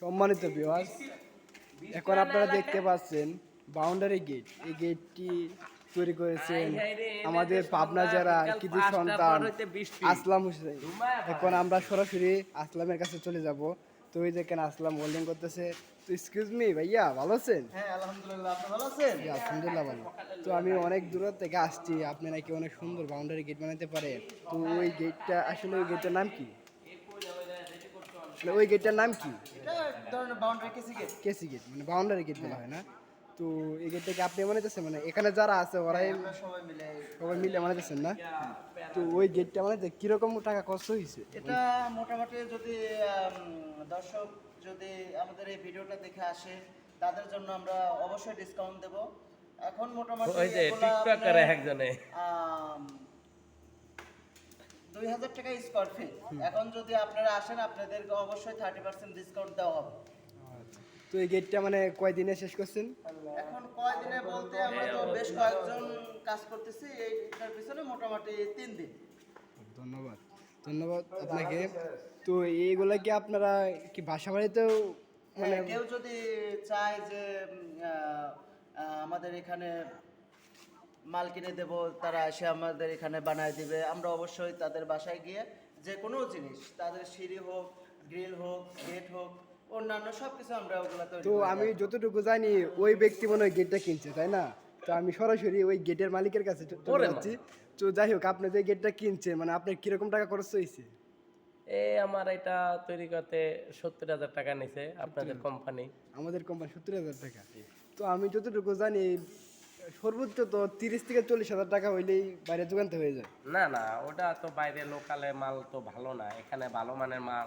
সম্মানিত বিওয়াস এখন আপনারা দেখতে পাচ্ছেন বাউন্ডারি গেট এই গেটটি তৈরি করেছেন আমাদের পাবনা যারা কৃতি সন্তান আসলাম হোসেন এখন আমরা সরাসরি আসলামের কাছে চলে যাব। তো ওই দেখেন আসলাম হোল্ডিং করতেছে। তো এক্সকিউজ মি ভাইয়া ভালো আছেন? হ্যাঁ আলহামদুলিল্লাহ ভালো আছেন? জি, আলহামদুলিল্লাহ ভালো। তো আমি অনেক দূর থেকে আসছি আপনি নাকি অনেক সুন্দর বাউন্ডারি গেট বানাতে পারেন তো ওই গেটটা আসলে ওই গেটটার নাম কি? ওই গেটটার নাম কি? কেসি গেট কেসি গেট মানে বাউন্ডারি গেট বলা হয় না। তো এই গেটটাকে আপনি বানাইতেছেন মানে এখানে যারা আছে ওরাই সবাই মিলে সবাই মিলে বানাইতেছেন না? তো ওই গেটটা বানাইতে কীরকম টাকা খরচ হয়েছে এটা মোটামুটি যদি দর্শক যদি আমাদের এই ভিডিওটা দেখে আসে তাদের জন্য আমরা অবশ্যই ডিসকাউন্ট দেব। এখন মোটামুটি ওই যে টিকটকারে একজনে। দুই হাজার টাকা স্কোয়ার ফিট এখন যদি আপনারা আসেন আপনাদেরকে অবশ্যই থার্টি পার্সেন্ট ডিসকাউন্ট দেওয়া হবে। তো এই গেটটা মানে কয়দিনে শেষ করছেন? এখন কয়দিনে বলতে আমরা তো বেশ কয়েকজন কাজ করতেছি এইটার পিছনে মোটামুটি তিন দিন। ধন্যবাদ। ধন্যবাদ আপনাকে। তো এইগুলা কি আপনারা কি বাসা বাড়িতেও মানে কেউ যদি চায় যে আমাদের এখানে মাল কিনে দেব তারা এসে আমাদের এখানে বানায় দিবে। আমরা অবশ্যই তাদের বাসায় গিয়ে যে কোনো জিনিস তাদের সিঁড়ি হোক গ্রিল হোক গেট হোক অন্যান্য সব কিছু আমরা ওগুলো তো আমি যতটুকু জানি ওই ব্যক্তি মনে হয় গেটটা কিনছে তাই না? তো আমি সরাসরি ওই গেটের মালিকের কাছে চলে যাচ্ছি। তো যাই হোক আপনি যে গেটটা কিনছে মানে আপনার কীরকম টাকা খরচ হয়েছে? এই আমার এটা তৈরি করতে সত্তর হাজার টাকা নিছে আপনাদের কোম্পানি আমাদের কোম্পানি সত্তর হাজার টাকা। তো আমি যতটুকু জানি সর্বোচ্চ তো তিরিশ থেকে চল্লিশ হাজার টাকা হইলেই বাইরে দোকানতে হয়ে যায়। না না, ওটা তো বাইরে লোকালে মাল তো ভালো না। এখানে ভালো মানের মাল